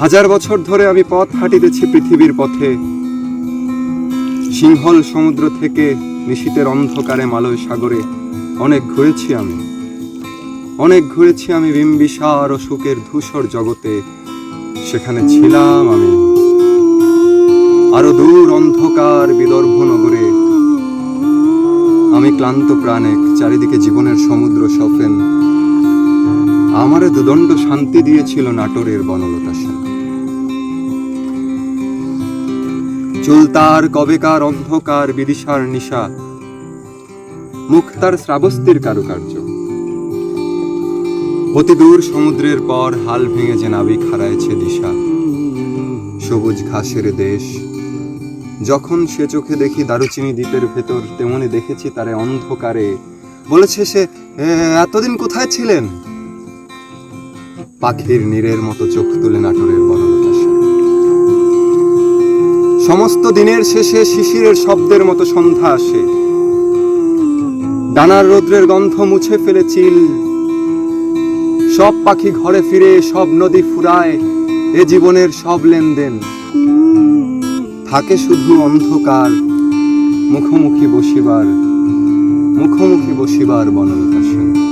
হাজার বছর ধরে আমি পথ হাঁটিতেছি পৃথিবীর পথে। সিংহল সমুদ্র থেকে নিশীতের অন্ধকারে মালয় সাগরে অনেক ঘুরেছি আমি। অনেক ঘুরেছি আমি বিম্বিসার ও সুখের ধূসর জগতে। সেখানে ছিলাম আমি। আরও দূর অন্ধকার বিদর্ভ নগরে। আমি ক্লান্ত প্রাণে চারিদিকে জীবনের সমুদ্র সফেন। আমারে দুদণ্ড শান্তি দিয়েছিল নাটোরের বনলতা সেন। চুলতার কবেকার অন্ধকার বিদিশার নিশা মুক্তার শ্রাবস্তির কারুকার্য। অতি দূর সমুদ্রের পর হাল ভেঙে যে নাবিক হারাইছে দিশা। সবুজ ঘাসের দেশ যখন সে চোখে দেখি দারুচিনি দ্বীপের ভেতর তেমনি দেখেছি তারে অন্ধকারে। বলেছে সে "এ, এতদিন কোথায় ছিলেন? পাখির নীরের মতো চোখ তুলে নাটোরের বনলতা সমস্ত দিনের শেষে শিশিরের শব্দের মতো সন্ধ্যা আসে। ডানার রৌদ্রের গন্ধ মুছে ফেলে চিল। সব পাখি ঘরে ফিরে, সব নদী ফুরায়, এ জীবনের সব লেনদেন। থাকে শুধু অন্ধকার, মুখোমুখি বসিবার মুখোমুখি বসিবার বনলতা সেন।